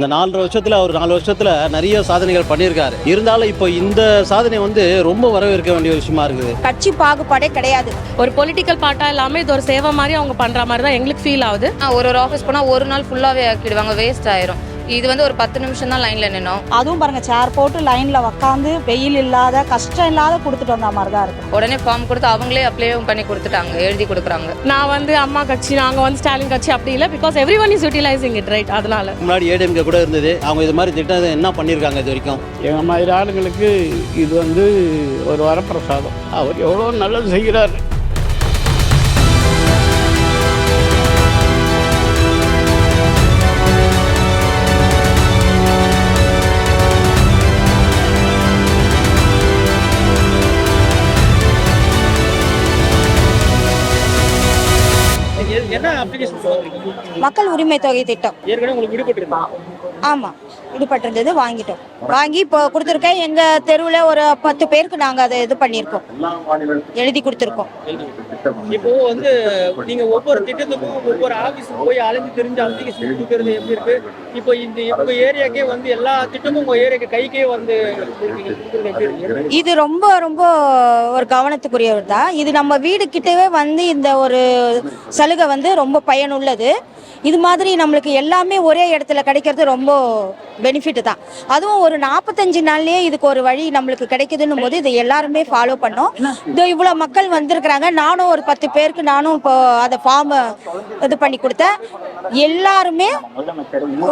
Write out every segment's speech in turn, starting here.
இந்த நாலரை வருஷத்துல அவர் நாலு வருஷத்துல நிறைய சாதனைகள் பண்ணியிருக்காரு. இருந்தாலும் இப்போ இந்த சாதனை வந்து ரொம்ப வரவேற்க வேண்டிய விஷயமா இருக்குது. கட்சி பாகுபாடே கிடையாது. ஒரு பொலிட்டிக்கல் பார்ட்டா இல்லாம இது ஒரு சேவை மாதிரி அவங்க பண்ற மாதிரி தான் எங்களுக்கு ஃபீல் ஆகுது. ஒரு ஒரு ஆஃபீஸ் போனால் ஒரு நாள் ஃபுல்லாகவே ஆக்கிடுவாங்க வேஸ்ட் ஆயிரும். இது வந்து ஒரு பத்து நிமிஷம் தான் லைனில் நின்னோம். அதுவும் பாருங்க சேர் போட்டு லைன்ல உக்காந்து வெயில் இல்லாத கஷ்டம் இல்லாத கொடுத்துட்டு வந்த மாதிரி தான் இருக்கு உடனே ஃபார்ம் கொடுத்து அவங்களே அப்ளை பண்ணி கொடுத்துட்டாங்க எழுதி கொடுக்குறாங்க. நான் வந்து அம்மா கட்சி நாங்க வந்து ஸ்டாலின் கட்சி அப்படி இல்லை because every one is utilising it right அதனால. முன்னாடி ஏடிஎம்கே கூட இருந்தது. அவங்க இது மாதிரி திட்டம் என்ன பண்ணியிருக்காங்க இது வரைக்கும்? எங்கள் மாதிரி ஆளுங்களுக்கு இது வந்து ஒரு வரப்பிரசாதம். அவர் எவ்வளோ நல்லது செய்கிறார். மக்கள் உரிமை தொகை திட்டம். ஆமா விடுபட்டிருந்தது வாங்கிட்டோம். வாங்கி இப்போ கொடுத்துருக்கேன். எங்க தெருவில் ஒரு பத்து பேருக்கு நாங்க அதை இது பண்ணியிருக்கோம். எழுதி கொடுத்துருக்கோம். இப்போ வந்து நீங்க ஒவ்வொரு திட்டத்துக்கும் ஒவ்வொரு ஆபீஸுக்கு போய் அலைஞ்சு தெரிஞ்ச கொடுக்கறது எப்படி இருக்கு? இப்போ இந்த உங்க ஏரியாக்கே வந்து எல்லா திட்டமும் உங்க ஏரியாக்கு கைக்கே வந்து இது ரொம்ப ரொம்ப ஒரு கவனத்துக்குரியவர் தான் இது நம்ம வீடு கிட்டவே வந்து இந்த ஒரு சலுகை வந்து ரொம்ப பயனுள்ளது. இது மாதிரி நம்மளுக்கு எல்லாமே ஒரே இடத்துல கிடைக்கிறது ரொம்ப பெனிஃபிட் தான். அதுவும் ஒரு நாற்பத்தஞ்சு நாள்லயே இதுக்கு ஒரு வழி நம்மளுக்கு கிடைக்குதுன்னும் போது இதை எல்லாருமே ஃபாலோ பண்ணோம். இதோ இவ்வளோ மக்கள் வந்திருக்கிறாங்க. நானும் ஒரு பத்து பேருக்கு நானும் இப்போ அதை ஃபார்ம் இது பண்ணி கொடுத்தேன். எல்லாருமே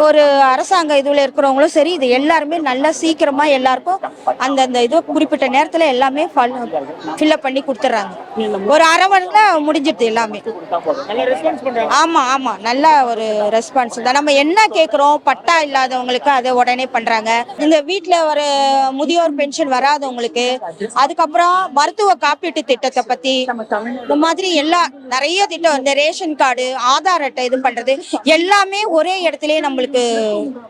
ஒரு அரசாங்க இதுல இருக்கிறவங்களும் சரி இது எல்லாருமே நல்லா சீக்கிரமா எல்லாருக்கும் அந்தந்த இது குறிப்பிட்ட நேரத்துல எல்லாமே ஃபில்அப் பண்ணி கொடுத்துட்றாங்க. ஒரு அரை மணில முடிஞ்சிடுது எல்லாமே. ஆமா ஆமா. நல்ல ஒரு ரெஸ்பான்ஸ் தான் நம்ம என்ன கேக்குறோம்? பட்டா இல்லாதவங்களுக்கு அதை உடனே பண்றாங்க. இந்த வீட்ல ஒரு முதியோர் பென்ஷன் வராதவங்களுக்கு அதுக்கப்புறம் மருத்துவ காப்பீட்டு திட்டத்தை பத்தி இந்த மாதிரி எல்லா நிறைய திட்டம் இந்த ரேஷன் கார்டு ஆதார் அட்டை இது பண்றது எல்லாமே ஒரே இடத்துலயே நம்மளுக்கு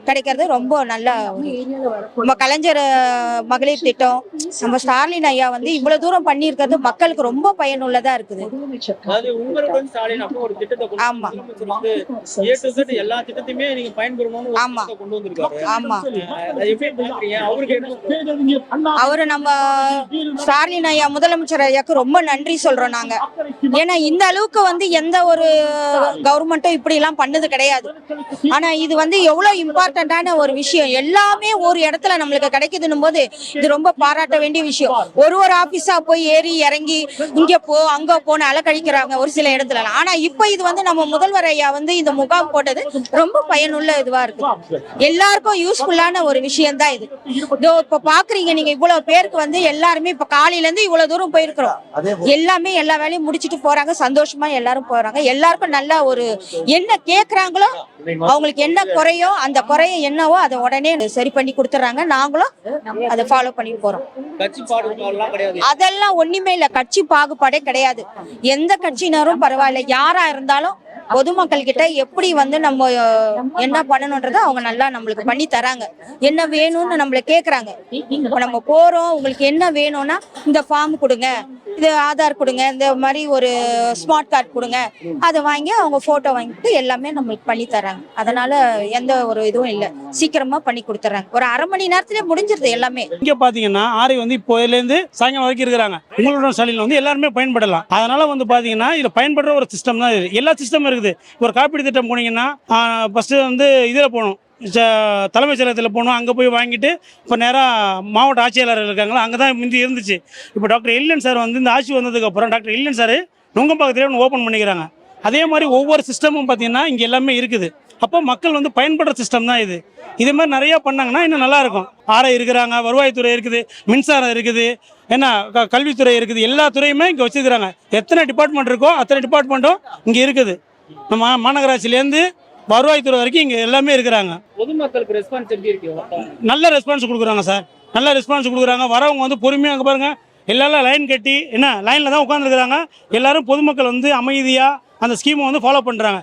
கிடைக்கிறது ரொம்ப நல்ல நம்ம கலைஞர் மகளிர் திட்டம். நம்ம ஸ்டாலின் ஐயா வந்து இவ்வளவு தூரம் பண்ணியிருக்கிறது மக்களுக்கு ரொம்ப பயனுள்ளதா இருக்குது. ஆமா. முதலமைச்சர் வந்து ஏ டு Z எல்லா திட்டத்தையுமே நீங்க பயன்பெறணும்னு ஒரு ஆமா. திட்டத்தை கொண்டு வந்திருக்காரு. ஆமா அஹ் அது எப்படி பாக்குறீங்க அவருக்கு என்ன அவரு நம்ம ஸ்டாலின் ஐயா முதலமைச்சர் ஐயாக்கு ரொம்ப நன்றி சொல்றோம் நாங்க. ஏன்னா இந்த அளவுக்கு வந்து எந்த ஒரு கவர்மெண்ட்டும் இப்படி எல்லாம் பண்ணது கிடையாது. ஆனா இது வந்து எவ்வளவு இம்பார்ட்டன்டான ஒரு விஷயம். எல்லாமே ஒரு இடத்துல நம்மளுக்கு கிடைக்குதுன்னும் போது இது ரொம்ப பாராட்ட வேண்டிய விஷயம். ஒரு ஒரு ஆபீஸா போய் ஏறி இறங்கி இங்க போ அங்க போன்னு அலக்கழிக்கிறாங்க ஒரு சில இடத்துல. ஆனா இப்ப இது வந்து நம்ம முதல்வர் ஐயா வந்து இந்த முகாம் போட்டது ரொம்ப பயனுள்ள இதுவா இருக்கு. எல்லாருக்கும் யூஸ்ஃபுல்லான ஒரு விஷயம் தான் இது. இதோ இப்ப பாக்குறீங்க நீங்க இவ்வளவு பேருக்கு வந்து எல்லாருமே இப்ப காலையில இருந்து இவ்வளவு தூரம் போயிருக்கிறோம். எல்லாமே எல்லா வேலையும் வச்சுட்டு போறாங்க சந்தோஷமா எல்லாரும் போறாங்க. எல்லாருக்கும் நல்ல ஒரு என்ன கேட்கறாங்களோ அவங்களுக்கு என்ன குறையோ அந்த குறைய என்னவோ அதை உடனே சரி பண்ணி கொடுத்துறாங்க நாங்களும் அதை ஃபாலோ பண்ணி போறோம். அதெல்லாம் ஒண்ணுமே இல்ல. கட்சி பாகுபாடே கிடையாது. எந்த கட்சியினரும் பரவாயில்ல. யாரா இருந்தாலும் பொதுமக்கள் கிட்ட எப்படி வந்து நம்ம என்ன பண்ணணுன்றதை அவங்க நல்லா நம்மளுக்கு பண்ணி தராங்க. என்ன வேணும்னு நம்மள கேக்குறாங்க. இப்ப நம்ம போறோம். உங்களுக்கு என்ன வேணும்னா இந்த ஃபார்ம் கொடுங்க. இது ஆதார் கொடுங்க. இந்த மாதிரி ஒரு ஸ்மார்ட் கார்டு கொடுங்க. அதை வாங்கி அவங்க போட்டோ வாங்கிட்டு எல்லாமே நம்மளுக்கு பண்ணி தராங்க. அதனால எந்த ஒரு இதுவும் இல்ல. சீக்கிரமா பண்ணி கொடுத்துறாங்க. ஒரு அரை மணி நேரத்திலே முடிஞ்சிருது எல்லாமே. இங்க பாத்தீங்கன்னா ஆரை வந்து இப்போதுலேருந்து சாயங்காலம் வரைக்கும் இருக்கிறாங்க. உங்களோட ஸ்டாலின் வந்து எல்லாருமே பயன்படலாம். அதனால வந்து பாத்தீங்கன்னா இதுல பயன்படுற ஒரு சிஸ்டம் தான் இது. எல்லா சிஸ்டமும் இருக்குது. ஒரு காப்பீடு திட்டம் போனீங்கன்னா ஃபர்ஸ்ட் வந்து இதுல போகணும். ச- தலைமைச் செயலகத்தில் போகணும். அங்கே போய் வாங்கிட்டு இப்போ நேராக மாவட்ட ஆட்சியாளர் இருக்காங்களா அங்கே தான் முந்தி இருந்துச்சு. இப்போ டாக்டர் இல்லன் சார் வந்து இந்த ஆட்சி வந்ததுக்கப்புறம் டாக்டர் இல்லன் சார் நுங்கம்பாக்கத்திலே ஒன்று ஓப்பன் பண்ணிக்கிறாங்க. அதே மாதிரி ஒவ்வொரு சிஸ்டமும் பார்த்தீங்கன்னா இங்கே எல்லாமே இருக்குது. அப்போ மக்கள் வந்து பயன்படுற சிஸ்டம் தான் இது. இதே மாதிரி நிறைய பண்ணாங்கன்னா இன்னும் நல்லா இருக்கும். ஆர்ஐ இருக்கிறாங்க வருவாய்த்துறை இருக்குது மின்சாரம் இருக்குது என்ன க- கல்வித்துறை இருக்குது. எல்லா துறையுமே இங்கே வச்சிருக்கிறாங்க. எத்தனை டிபார்ட்மெண்ட் இருக்கோ அத்தனை டிபார்ட்மெண்ட்டும் இங்கே இருக்குது. நம்ம மாநகராட்சியிலேருந்து வருவாய்த்துறை வரைக்கும் இங்கே எல்லாமே இருக்கிறாங்க. பொதுமக்களுக்கு ரெஸ்பான்ஸ் எப்படி இருக்கு? நல்ல ரெஸ்பான்ஸ் கொடுக்குறாங்க சார் நல்ல ரெஸ்பான்ஸ் கொடுக்குறாங்க. வரவங்க வந்து பொறுமையாக அங்கே பாருங்கள் எல்லாரும் லைன் கட்டி என்ன லைனில் தான் உட்காந்துருக்குறாங்க எல்லாரும் பொதுமக்கள் வந்து அமைதியாக அந்த ஸ்கீமை வந்து ஃபாலோ பண்ணுறாங்க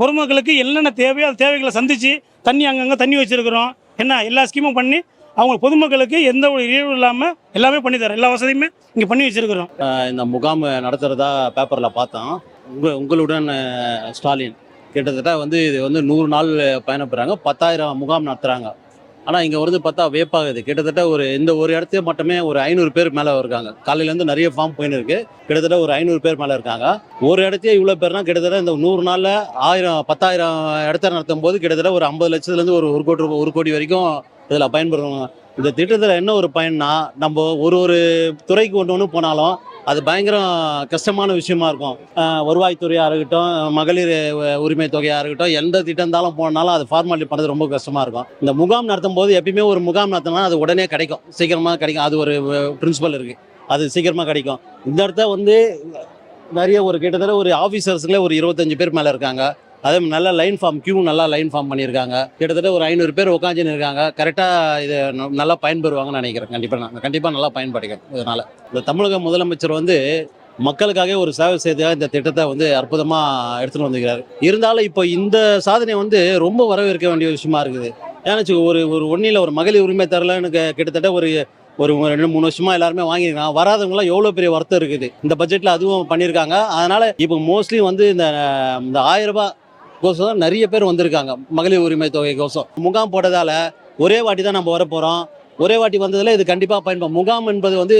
பொதுமக்களுக்கு என்னென்ன தேவையோ அந்த தேவைகளை சந்தித்து தண்ணி அங்கங்கே தண்ணி வச்சுருக்குறோம். என்ன எல்லா ஸ்கீமும் பண்ணி அவங்க பொதுமக்களுக்கு எந்த ஒரு இழிவும் இல்லாமல் எல்லாமே பண்ணி தரோம் எல்லா வசதியுமே இங்கே பண்ணி வச்சுருக்குறோம். இந்த முகாம் நடத்துகிறதா பேப்பரில் பார்த்தோம். உங்கள் உங்களுடன் ஸ்டாலின். கிட்டத்தட்ட வந்து இது வந்து நூறு நாள் பயணப்படுறாங்க. பத்தாயிரம் முகாம் நடத்துகிறாங்க ஆனால் இங்கே வந்து பார்த்தா வேப்பாகுது. கிட்டத்தட்ட ஒரு இந்த ஒரு இடத்துல மட்டுமே ஒரு ஐநூறு பேர் மேலே இருக்காங்க. காலையிலேருந்து நிறைய ஃபார்ம் போயின்னு இருக்கு. கிட்டத்தட்ட ஒரு ஐநூறு பேர் மேலே இருக்காங்க. ஒரு இடத்தையே இவ்வளோ பேர்னா கிட்டத்தட்ட இந்த நூறு நாளில் ஆயிரம் பத்தாயிரம் இடத்த நடத்தும் போது கிட்டத்தட்ட ஒரு ஐம்பது லட்சத்துலேருந்து ஒரு ஒரு கோடி ரூபாய் ஒரு கோடி வரைக்கும் இதில் பயன்படுறவங்க இந்த திட்டத்தில் என்ன ஒரு பயன்னா நம்ம ஒரு ஒரு துறைக்கு ஒன்று ஒன்று போனாலும் அது பயங்கரம் கஷ்டமான விஷயமா இருக்கும். வருவாய்த்துறையாக இருக்கட்டும் மகளிர் உரிமை தொகையாக இருக்கட்டும் எந்த திட்டம் இருந்தாலும் போனாலும் அது ஃபார்மாலிட்டி பண்ணுறது ரொம்ப கஷ்டமாக இருக்கும். இந்த முகாம் நடத்தும் போது எப்பயுமே ஒரு முகாம் நடத்தினா அது உடனே கிடைக்கும். சீக்கிரமாக கிடைக்கும். அது ஒரு பிரின்சிபல் இருக்குது அது சீக்கிரமாக கிடைக்கும். இந்த இடத்த வந்து நிறைய ஒரு கிட்டத்தட்ட ஒரு ஆஃபீஸர்ஸுங்களே ஒரு இருபத்தஞ்சு பேர் மேலே இருக்காங்க. அதே மாதிரி நல்லா லைன் ஃபார்ம் கியூ நல்லா லைன் ஃபார்ம் பண்ணியிருக்காங்க. கிட்டத்தட்ட ஒரு ஐநூறு பேர் உட்காந்துன்னு இருக்காங்க. கரெக்டாக இது நல்லா பயன்பெறுவாங்கன்னு நினைக்கிறேன். கண்டிப்பாக நான் கண்டிப்பாக நல்லா பயன்படுகிறேன் இதனால். இந்த தமிழக முதலமைச்சர் வந்து மக்களுக்காக ஒரு சேவை செய்த இந்த திட்டத்தை வந்து அற்புதமாக எடுத்துகிட்டு வந்துக்கிறார் இருந்தாலும் இப்போ இந்த சாதனை வந்து ரொம்ப வரவேற்க வேண்டிய விஷயமா இருக்குது. ஏன்னா ஒரு ஒரு ஒன்றில் ஒரு மகளிர் உரிமை தரலன்னு கிட்டத்தட்ட ஒரு ஒரு ரெண்டு மூணு வருஷமா எல்லாருமே வாங்கியிருக்காங்க. வராதவங்களாம் எவ்வளோ பெரிய வருத்தம் இருக்குது. இந்த பட்ஜெட்டில் அதுவும் பண்ணியிருக்காங்க. அதனால இப்போ மோஸ்ட்லி வந்து இந்த இந்த ஆயிரம் ரூபாய் கோசம் தான் நிறைய பேர் வந்திருக்காங்க. மகளிர் உரிமை தொகை கோசம். முகாம் போட்டதால ஒரே வாட்டி தான் நம்ம வர போகிறோம் ஒரே வாட்டி வந்ததில் இது கண்டிப்பாக பயன்படும் முகாம் என்பது வந்து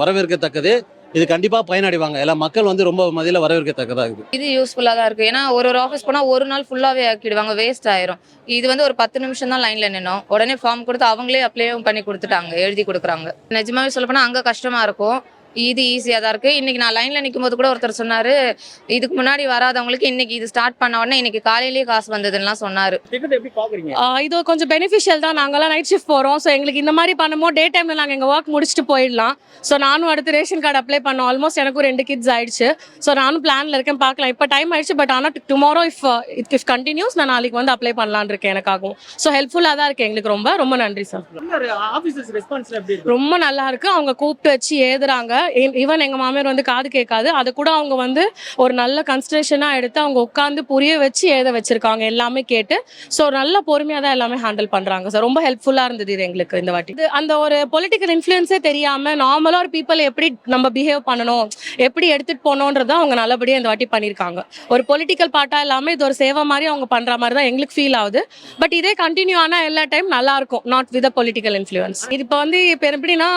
வரவேற்கத்தக்கது. இது கண்டிப்பாக பயனடைவாங்க. எல்லா மக்கள் வந்து ரொம்ப மதியில் வரவேற்கத்தக்கதாக இருக்குது இது யூஸ்ஃபுல்லாக தான் இருக்குது ஏன்னா ஒரு ஒரு ஆஃபீஸ் போனால் ஒரு நாள் ஃபுல்லாகவே ஆக்கிடுவாங்க. வேஸ்ட் ஆயிரும். இது வந்து ஒரு பத்து நிமிஷம் தான் லைனில் நின்னோம். உடனே ஃபார்ம் கொடுத்து அவங்களே அப்ளையும் பண்ணி கொடுத்துட்டாங்க. எழுதி கொடுக்குறாங்க. நிஜமாவே சொல்ல போனால் அங்கே கஷ்டமாக இருக்கும். இது ஈஸியாக தான் இருக்குது இன்றைக்கி நான் லைனில் நிற்கும் போது கூட ஒருத்தர் சொன்னார் இதுக்கு முன்னாடி வராதவங்களுக்கு இன்னைக்கு இது ஸ்டார்ட் பண்ண உடனே இன்னைக்கு காலையிலேயே காசு வந்ததுலாம் சொன்னார். இது கொஞ்சம் பெனிஃபிஷியல் தான். நாங்களாம் நைட் ஷிஃப்ட் போகிறோம் ஸோ எங்களுக்கு இந்த மாதிரி பண்ணும்போது டே டைமில் நாங்கள் எங்கள் ஒர்க் முடிச்சுட்டு போயிடலாம். ஸோ நானும் அடுத்து ரேஷன் கார்டு அப்ளை பண்ணோம். ஆல்மோஸ்ட் எனக்கும் ரெண்டு கிட்ஸ் ஆயிடுச்சு. ஸோ நானும் பிளானில் இருக்கேன். பார்க்கலாம். இப்போ டைம் ஆயிடுச்சு. பட் ஆனால் tomorrow if it if continues நான் நாளைக்கு வந்து அப்ளை பண்ணலான்னு இருக்கேன் எனக்காகவும். ஸோ ஹெல்ப்ஃபுல்லாக தான் இருக்குது எங்களுக்கு ரொம்ப. ரொம்ப நன்றி சார் ஆபீசர்ஸ் ரெஸ்பான்ஸ் எப்படி இருக்கு? ரொம்ப நல்லா இருக்கு. அவங்க கூப்பிட்டு வச்சு ஏதுறாங்க. ஈவன் எங்க மாமியார் வந்து காது கேட்காது. அது கூட அவங்க வந்து ஒரு நல்ல கன்சன்ட்ரேஷனாக எடுத்து அவங்க உட்காந்து புரிய வச்சு எழுத வச்சிருக்காங்க. எல்லாமே கேட்டு. ஸோ நல்ல பொறுமையாக தான் எல்லாமே ஹேண்டில் பண்றாங்க. சார் ரொம்ப ஹெல்ப்ஃபுல்லா இருந்தது இது எங்களுக்கு இந்த வாட்டி. இது அந்த ஒரு பொலிட்டிக்கல் இன்ஃப்ளூயன்ஸே தெரியாம நார்மலா ஒரு பீப்புள் எப்படி நம்ம பிஹேவ் பண்ணணும் எப்படி எடுத்துட்டு போகணுன்றதை அவங்க நல்லபடியா இந்த வாட்டி பண்ணியிருக்காங்க ஒரு பொலிட்டிக்கல் பார்ட்டா இல்லாமல் இது ஒரு சேவை மாதிரி அவங்க பண்ற மாதிரி தான் எங்களுக்கு ஃபீல் ஆகுது. பட் இதே கண்டினியூ ஆனா எல்லா டைம் நல்லா இருக்கும். நாட் வித் பொலிட்டிக்கல் இன்ஃப்ளூயன்ஸ் இது இப்போ வந்து இப்போ எப்படின்னா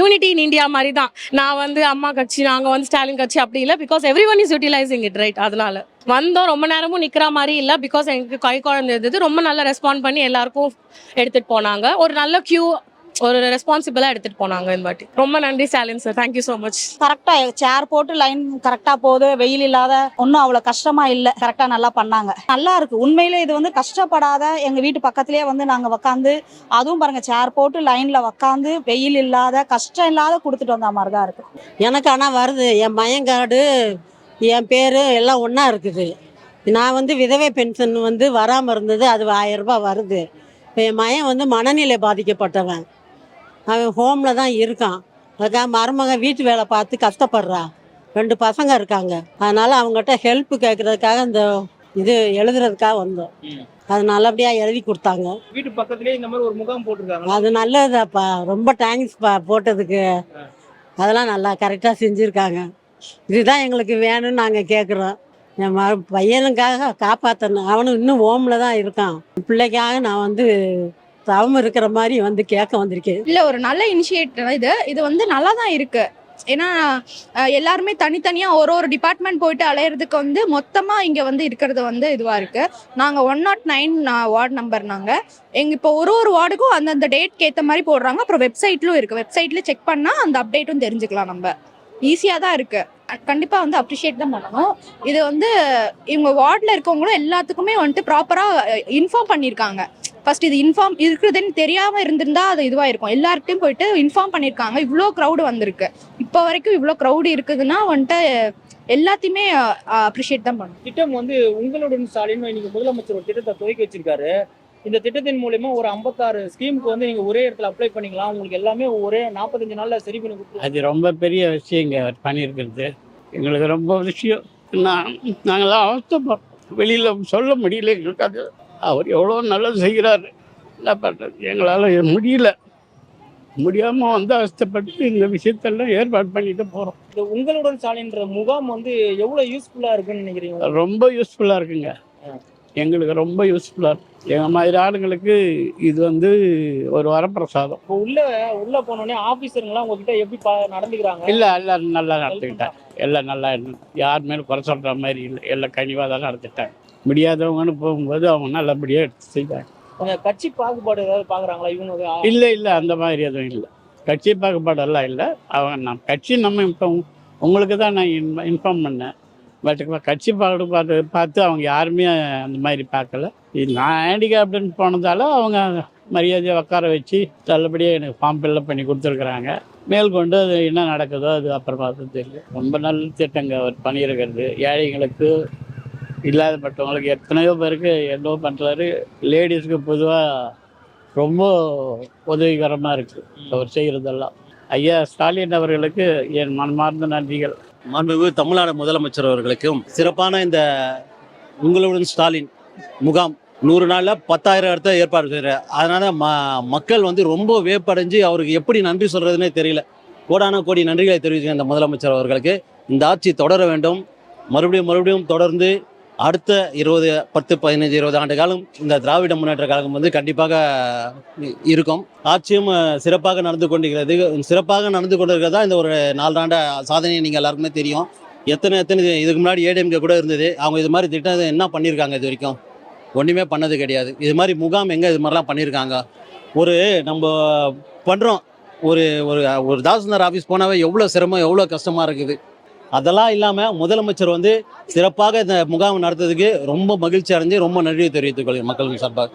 யூனிட்டி இன் இந்தியா மாதிரி தான் நான் வந்து அம்மா கட்சி நாங்க வந்து ஸ்டாலின் கட்சி அப்படி இல்லை because every one is utilising it right அதனால. வந்தோம் ரொம்ப நேரமும் நிக்கிற மாதிரி இல்லை பிகாஸ் எங்களுக்கு கை குழந்தை இருந்தது. ரொம்ப நல்லா ரெஸ்பாண்ட் பண்ணி எல்லாருக்கும் எடுத்துட்டு போனாங்க. ஒரு நல்ல கியூ ஒரு ரெஸ்பான்சிபிளா எடுத்துட்டு போனாங்க இந்த வாட்டி. ரொம்ப நன்றி Stalin sir thank you so much கரெக்டா சேர் போட்டு லைன் கரெக்டா போகுது. வெயில் இல்லாத ஒன்றும் அவ்வளோ கஷ்டமா இல்லை. கரெக்டா நல்லா பண்ணாங்க. நல்லா இருக்கு. உண்மையிலே இது வந்து கஷ்டப்படாத எங்க வீட்டு பக்கத்துலயே வந்து நாங்க உக்காந்து அதுவும் பாருங்க சேர் போட்டு லைன்ல உக்காந்து வெயில் இல்லாத கஷ்டம் இல்லாத கொடுத்துட்டு வந்த மாதிரி தான் இருக்கு. எனக்கு ஆனால் வருது. என் மயன் கார்டு என் பேர் எல்லாம் ஒன்றா இருக்குது. நான் வந்து விதவை பென்ஷன் வந்து வராமல் இருந்தது. அது ஆயிரம் ரூபாய் வருது. இப்போ என் மயன் வந்து மனநிலை பாதிக்கப்பட்டவன். அவன் ஹோமில் தான் இருக்கான். அதுக்காக மருமக வீட்டு வேலை பார்த்து கஷ்டப்படுறா. ரெண்டு பசங்க இருக்காங்க. அதனால அவங்ககிட்ட ஹெல்ப் கேட்கறதுக்காக இந்த இது எழுதுறதுக்காக வந்தோம். அது நல்லபடியாக எழுதி கொடுத்தாங்க. வீட்டு பக்கத்துலயே இந்த மாதிரி ஒரு முகாம் போட்டிருக்காங்க. அது நல்லதுதாப்பா ரொம்ப தேங்க்ஸ்ப்பா போட்டதுக்கு. அதெல்லாம் நல்லா கரெக்டாக செஞ்சுருக்காங்க. இதுதான் எங்களுக்கு வேணும்னு நாங்கள் கேட்குறோம் என் பையனுக்காக காப்பாற்றணும் அவனும் இன்னும் ஓமில் தான் இருக்கான். பிள்ளைக்காக நான் வந்து தவம் இருக்கிற மாதிரி வந்து கேட்க வந்திருக்கேன் இல்லை ஒரு நல்ல இனிஷியேட்டிவ் இது. இது வந்து நல்லா தான் இருக்கு. ஏன்னா எல்லாருமே தனித்தனியா ஒரு ஒரு டிபார்ட்மெண்ட் போயிட்டு அலையிறதுக்கு வந்து மொத்தமா இங்க வந்து இருக்கிறது வந்து இதுவா இருக்கு. நாங்க one nought nine ward number நாங்க. எங்க இப்போ ஒரு ஒரு வார்டுக்கும் அந்தந்த டேட்க்கு ஏத்த மாதிரி போடுறாங்க. அப்புறம் வெப்சைட்லும் இருக்கு. வெப்சைட்ல செக் பண்ணா அந்த அப்டேட்டும் தெரிஞ்சுக்கலாம் நம்ம. ஈஸியா தான் இருக்கு. கண்டிப்பா வந்து அப்ரிஷியேட் தான் பண்ணணும். இது வந்து இவங்க வார்டில் இருக்கவங்களும் எல்லாத்துக்குமே வந்துட்டு ப்ராப்பராக இன்ஃபார்ம் பண்ணியிருக்காங்க ஃபர்ஸ்ட் இது இன்ஃபார்ம் இருக்குதுன்னு தெரியாம இருந்திருந்தா அது இதுவா இருக்கும். எல்லார்கிட்டயும் போயிட்டு இன்ஃபார்ம் பண்ணியிருக்காங்க இவ்வளோ க்ரௌடு வந்திருக்கு. இப்போ வரைக்கும் இவ்வளோ க்ரௌடு இருக்குதுன்னா வந்துட்டு எல்லாத்தையுமே அப்ரிஷியேட் தான் பண்ணணும் திட்டம் வந்து உங்களுடன் ஸ்டாலின் இன்னைக்கு முதலமைச்சர் ஒரு திட்டத்தை துவக்கி வச்சிருக்காரு. இந்த திட்டத்தின் மூலயமா ஒரு ஐம்பத்தாறு ஸ்கீமுக்கு வந்து நீங்க ஒரே இடத்துல அப்ளை பண்ணிக்கலாம். உங்களுக்கு எல்லாமே ஒரே நாற்பத்தஞ்சு நாள்ல சரி பண்ணி கொடுத்து அது ரொம்ப பெரிய விஷயங்க அவர் பண்ணியிருக்கிறது. எங்களுக்கு ரொம்ப விஷயம். நான் நாங்களாம் அவஸ்தப்படுறோம் வெளியில் சொல்ல முடியல எங்களுக்கு அது. அவர் எவ்வளோ நல்லது செய்கிறாரு. என்ன பண்ணுறது எங்களால் முடியல. முடியாம வந்து அவஸ்தைப்பட்டு இந்த விஷயத்தெல்லாம் ஏற்பாடு பண்ணிட்டு போறோம். இந்த உங்களுடன் சாலைன்ற முகாம் வந்து எவ்வளவு யூஸ்ஃபுல்லா இருக்குன்னு நினைக்கிறீங்க? ரொம்ப யூஸ்ஃபுல்லா இருக்குங்க. எங்களுக்கு ரொம்ப யூஸ்ஃபுல்லா இருக்கு. எங்க மாதிரி ஆளுங்களுக்கு இது வந்து ஒரு வரப்பிரசாதம். இப்போ உள்ள உள்ள போனோடனே ஆபீசருங்களாம் உங்ககிட்ட எப்படி பா- நடந்துக்கிறாங்க? இல்ல எல்லாரும் நல்லா நடந்துக்கிட்டாங்க. எல்லாம் நல்லா யார் மேலும் குறை சொல்ற மாதிரி இல்லை. எல்லாம் கனிவாக தான் நடந்துட்டாங்க முடியாதவங்கன்னு போகும்போது அவங்க நல்லபடியாக எடுத்து செய்தாங்க அவங்க கட்சி பாகுபாடு ஏதாவது பாக்குறாங்களா? இவங்க இல்லை இல்லை அந்த மாதிரி எதுவும் இல்லை. கட்சி பாகுபாடெல்லாம் இல்லை. அவங்க நம்ம கட்சி நம்ம இப்போ உங்களுக்கு தான் நான் இன் இன்ஃபார்ம் பண்ணேன். பட் கட்சி பாடு பார்த்து பார்த்து அவங்க யாருமே அந்த மாதிரி பார்க்கல. இது நான் ஹேண்டிகேப்டுன்னு போனதால அவங்க மரியாதையை உட்கார வச்சு நல்லபடியாக எனக்கு ஃபார்ம் ஃபில்லப் பண்ணி கொடுத்துருக்குறாங்க. மேற்கொண்டு அது என்ன நடக்குதோ அது அப்புறமா தான் தெரியும். ரொம்ப நல்ல திட்டங்க அவர் பண்ணியிருக்கிறது. ஏழைங்களுக்கு இல்லாதப்பட்டவங்களுக்கு எத்தனையோ பேருக்கு என்னோ பண்ணுறாரு லேடிஸ்க்கு பொதுவாக ரொம்ப உதவிகரமாக இருக்குது அவர் செய்கிறதெல்லாம் ஐயா ஸ்டாலின் அவர்களுக்கு என் மனமார்ந்த நன்றிகள். மாண்புமிகு தமிழ்நாடு முதலமைச்சர் அவர்களுக்கும் சிறப்பான இந்த உங்களுடன் ஸ்டாலின் முகாம் நூறு நாளில் பத்தாயிரம் இடத்த ஏற்பாடு செய்கிறார் அதனால் ம மக்கள் வந்து ரொம்ப வேப்படைஞ்சு அவருக்கு எப்படி நன்றி சொல்கிறதுனே தெரியல. கோடான கோடி நன்றிகளை தெரிவிக்கிறேன் இந்த முதலமைச்சர் அவர்களுக்கு. இந்த ஆட்சி தொடர வேண்டும். மறுபடியும் மறுபடியும் தொடர்ந்து அடுத்த இருபது பத்து பதினஞ்சு இருபது ஆண்டு காலம் இந்த திராவிட முன்னேற்ற கழகம் வந்து கண்டிப்பாக இருக்கும். ஆட்சியும் சிறப்பாக நடந்து கொண்டிருக்கிறது. சிறப்பாக நடந்து கொண்டிருக்கிறதா இந்த ஒரு நாலாண்ட சாதனையை நீங்கள் எல்லாருக்குமே தெரியும். எத்தனை எத்தனை இதுக்கு முன்னாடி ஏடிஎம்கே கூட இருந்தது. அவங்க இது மாதிரி திட்டம் என்ன பண்ணியிருக்காங்க இது வரைக்கும்? ஒன்றுமே பண்ணது கிடையாது. இது மாதிரி முகாம் எங்கே இது மாதிரிலாம் பண்ணியிருக்காங்க ஒரு நம்ம பண்ணுறோம் ஒரு ஒரு ஒரு தாசில்தார் ஆஃபீஸ் போனாவே எவ்வளோ சிரமம் எவ்வளோ கஷ்டமாக இருக்குது. அதெல்லாம் இல்லாமல் முதலமைச்சர் வந்து சிறப்பாக இந்த முகாம் நடத்துறதுக்கு ரொம்ப மகிழ்ச்சி அடைஞ்சு ரொம்ப நன்றி தெரிவித்துக் கொள்கிறேன் மக்கள் சார்பாக.